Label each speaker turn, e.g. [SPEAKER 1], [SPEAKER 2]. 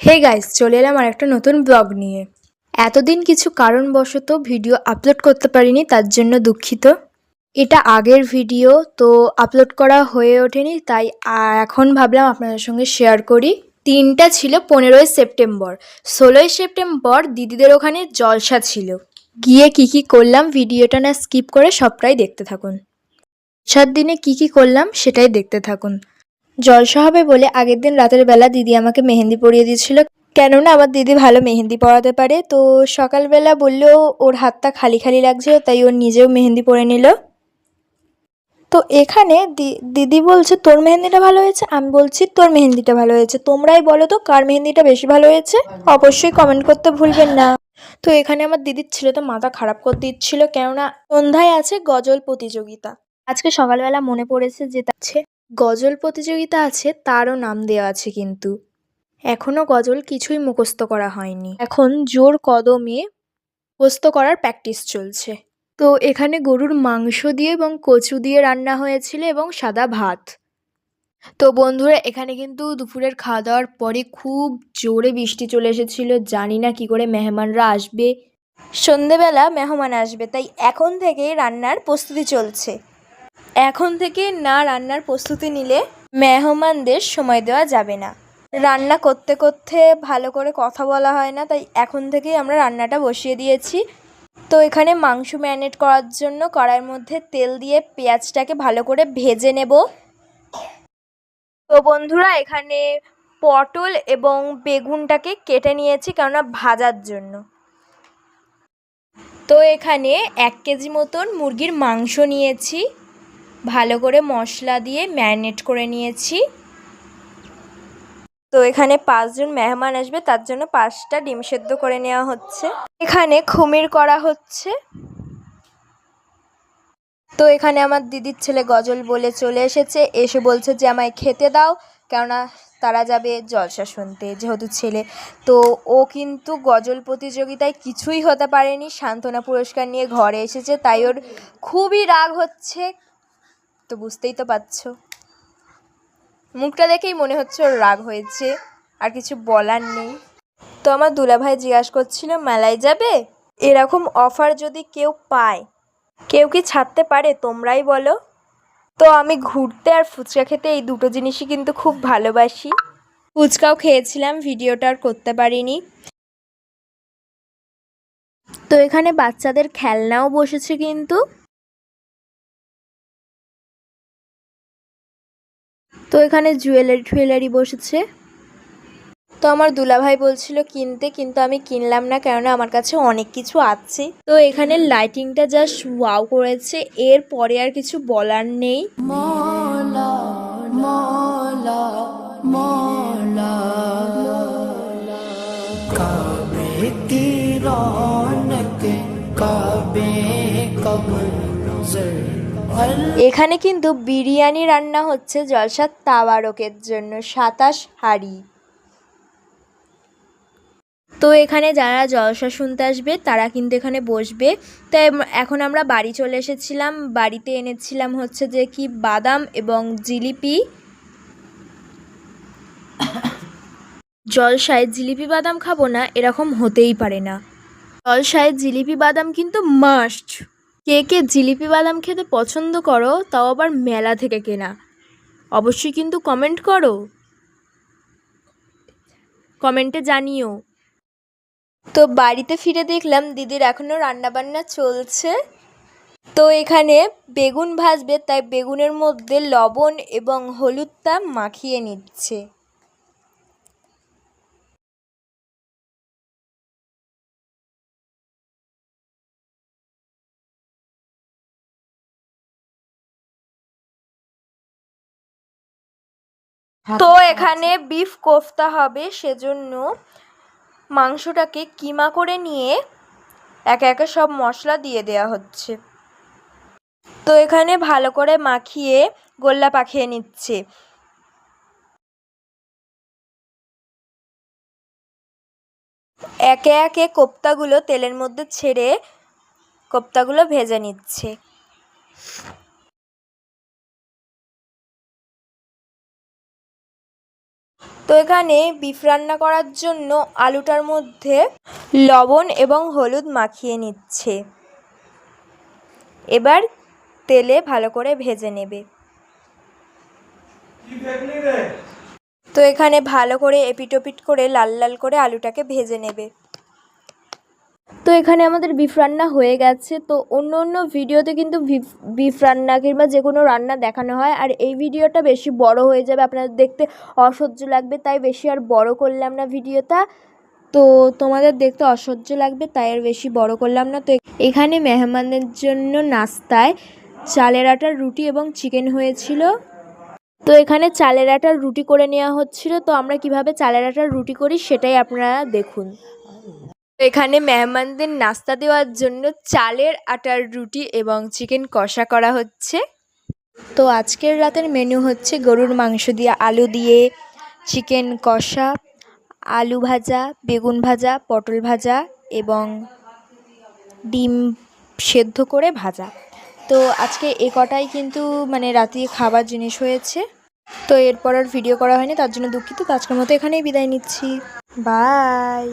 [SPEAKER 1] Hey guys চলে এলাম আর একটা নতুন ব্লগ নিয়ে। এতদিন কিছু কারণবশত ভিডিও আপলোড করতে পারিনি, তার জন্য দুঃখিত। এটা আগের ভিডিও তো আপলোড করা হয়ে ওঠেনি, তাই এখন ভাবলাম আপনাদের সঙ্গে শেয়ার করি। তিনটা ছিল পনেরোই সেপ্টেম্বর। ষোলোই সেপ্টেম্বর দিদিদের ওখানে জলসা ছিল। গিয়ে কি কি করলাম ভিডিওটা না স্কিপ করে সবটাই দেখতে থাকুন। সাত দিনে কি কি করলাম, সেটাই দেখতে থাকুন। জলসা হবে বলে আগের দিন রাতের বেলা দিদি আমাকে মেহেন্দি পরিয়ে দিয়েছিল। কেননা আমার দিদি ভালো মেহেন্দি পরাতে পারে। তো সকালবেলা বললেও ওর হাতটা খালি খালি লাগছে, তাই ওর নিজেও মেহেন্দি পরে নিল। তো এখানে দিদি বলছে, তোর মেহেন্দিটা ভালো হয়েছে? আমি বলছি, তোর মেহেন্দিটা ভালো হয়েছে। তোমরাই বলো তো, কার মেহেন্দিটা বেশি ভালো হয়েছে? অবশ্যই কমেন্ট করতে ভুলবেন না। তো এখানে আমার দিদির ছেলে তো মাথা খারাপ করতে দিচ্ছিল, কেননা সন্ধ্যায় আছে গজল প্রতিযোগিতা। আজকে সকালবেলা মনে পড়েছে যে আছে গজল প্রতিযোগিতা আছে, তারও নাম দেওয়া আছে কিন্তু। এখনও গজল কিছুই মুখস্থ করা হয়নি। এখন জোর কদমে মুখস্থ করার প্র্যাকটিস চলছে। তো এখানে গরুর মাংস দিয়ে এবং কচু দিয়ে রান্না হয়েছিল এবং সাদা ভাত। তো বন্ধুরা, এখানে কিন্তু দুপুরের খাওয়া দাওয়ার পরে খুব জোরে বৃষ্টি চলে এসেছিল। জানি না কি করে মেহমানরা আসবে। সন্ধেবেলা মেহমান আসবে, তাই এখন থেকে রান্নার প্রস্তুতি চলছে। এখন থেকে না রান্নার প্রস্তুতি নিলে মেহমানদের সময় দেওয়া যাবে না। রান্না করতে করতে ভালো করে কথা বলা হয় না, তাই এখন থেকেই আমরা রান্নাটা বসিয়ে দিয়েছি। তো এখানে মাংস ম্যারিনেট করার জন্য কড়াইয়ের মধ্যে তেল দিয়ে পেঁয়াজটাকে ভালো করে ভেজে নেব। তো বন্ধুরা, এখানে পটল এবং বেগুনটাকে কেটে নিয়েছি কেননা ভাজার জন্য। তো এখানে এক কেজি মতন মুরগির মাংস নিয়েছি। ভালো করে মশলা দিয়ে ম্যারিনেট করে নিয়েছি। তো এখানে পাঁচজন মেহমান আসবে, তার জন্য পাঁচটা ডিম সেদ্ধ করে নেওয়া হচ্ছে। এখানে খুমির করা হচ্ছে। তো এখানে আমার দিদির ছেলে গজল বলে চলে এসেছে, এসে বলছে যে আমায় খেতে দাও, কেননা তারা যাবে জলসা শুনতে যেহেতু ছেলে। তো ও কিন্তু গজল প্রতিযোগিতায় কিছুই হতে পারেনি, সান্ত্বনা পুরস্কার নিয়ে ঘরে এসেছে, তাই ওর খুবই রাগ হচ্ছে। তো বুঝতেই তো পারছ। মুখটা দেখেই মনে হচ্ছে ওর রাগ হয়েছে, আর কিছু বলার নেই। তো আমার দুলাভাই জিজ্ঞাসা করছিল, মেলায় যাবে? এরকম অফার যদি কেউ পায়, কেউ কি ছাড়তে পারে তোমরাই বলো? তো আমি ঘুরতে আর ফুচকা খেতে এই দুটো জিনিসই কিন্তু খুব ভালোবাসি। ফুচকাও খেয়েছিলাম, ভিডিওটা আর করতে পারিনি। তো এখানে বাচ্চাদের খেলনাও বসেছে কিন্তু। তো এখানে জুয়েলারি টুয়েলারি বসেছে। তো আমার দুলাভাই বলছিল, কিনতে, কিন্তু আমি কিনলাম না, কেননা আমার কাছে অনেক কিছু আছে। তো এখানে লাইটিংটা জাস্ট ওয়াও করেছে। এর পরে আর কিছু বলার নেই।
[SPEAKER 2] কাবে কবুল নজর
[SPEAKER 1] এখানে কিন্তু বিরিয়ানি রান্না হচ্ছে জলসার তাওয়ারকের জন্য, সাতাশ হাঁড়ি। তো এখানে যারা জলসা শুনতে আসবে, তারা কিন্তু এখানে বসবে। আম- এখন আমরা বাড়ি চলে এসেছিলাম। বাড়িতে এনেছিলাম হচ্ছে যে কি, বাদাম এবং জিলিপি। জলসায় জিলিপি বাদাম খাব না, এরকম হতেই পারে না। জলসায় জিলিপি বাদাম কিন্তু মাস্ট। কে কে জিলিপি বাদাম খেতে পছন্দ করো, তাও আবার মেলা থেকে কেনা। অবশ্যই কিন্তু কমেন্ট করো। কমেন্টে জানিও। তো বাড়িতে ফিরে দেখলাম দিদির এখনও রান্নাবান্না চলছে। তো এখানে বেগুন ভাজবে, তাই বেগুনের মধ্যে লবণ এবং হলুদটা মাখিয়ে নিচ্ছে। তো এখানে বিফ কোফতা হবে সেজন্য মাংসটাকে কিমা করে নিয়ে একে একে সব মশলা দিয়ে দেওয়া হচ্ছে। তো এখানে ভালো করে মাখিয়ে গোল্লা পাখিয়ে নিচ্ছে। একে একে কোপ্তাগুলো তেলের মধ্যে ছেড়ে কোপ্তাগুলো ভেজে নিচ্ছে। তো এখানে বিফ রান্না করার জন্য আলুটার মধ্যে লবণ এবং হলুদ মাখিয়ে নিচ্ছে। এবার তেলে ভালো করে ভেজে নেবে। তো এখানে ভালো করে এপিটোপিট করে লাল লাল করে আলুটাকে ভেজে নেবে। তো এখানে আমাদের বিফ রান্না হয়ে গেছে। তো অন্য অন্য ভিডিওতে কিন্তু বিফ রান্না কিংবা যে কোনো রান্না দেখানো হয়। আর এই ভিডিওটা বেশি বড় হয়ে যাবে, আপনাদের দেখতে অসহ্য লাগবে, তাই বেশি আর বড় করলাম না ভিডিওটা তো তোমাদের দেখতে অসহ্য লাগবে, তাই আর বেশি বড় করলাম না। তো এখানে মেহমানদের জন্য নাস্তায় চালের আটার রুটি এবং চিকেন হয়েছিল। তো এখানে চালের আটার রুটি করে নেওয়া হচ্ছিল। তো আমরা কীভাবে চালের আটার রুটি করি সেটাই আপনারা দেখুন। এখানে মেহমানদের নাস্তা দেওয়ার জন্য চালের আটার রুটি এবং চিকেন কষা করা হচ্ছে। তো আজকের রাতের মেনু হচ্ছে গরুর মাংস দিয়ে আলু দিয়ে চিকেন কষা, আলু ভাজা, বেগুন ভাজা, পটল ভাজা এবং ডিম সেদ্ধ করে ভাজা। তো আজকে এ কটাই কিন্তু মানে রাতে খাবার জিনিস হয়েছে। তো এরপর আর ভিডিও করা হয়নি, তার জন্য দুঃখিত। আজকের মতো এখানেই বিদায় নিচ্ছি। বাই!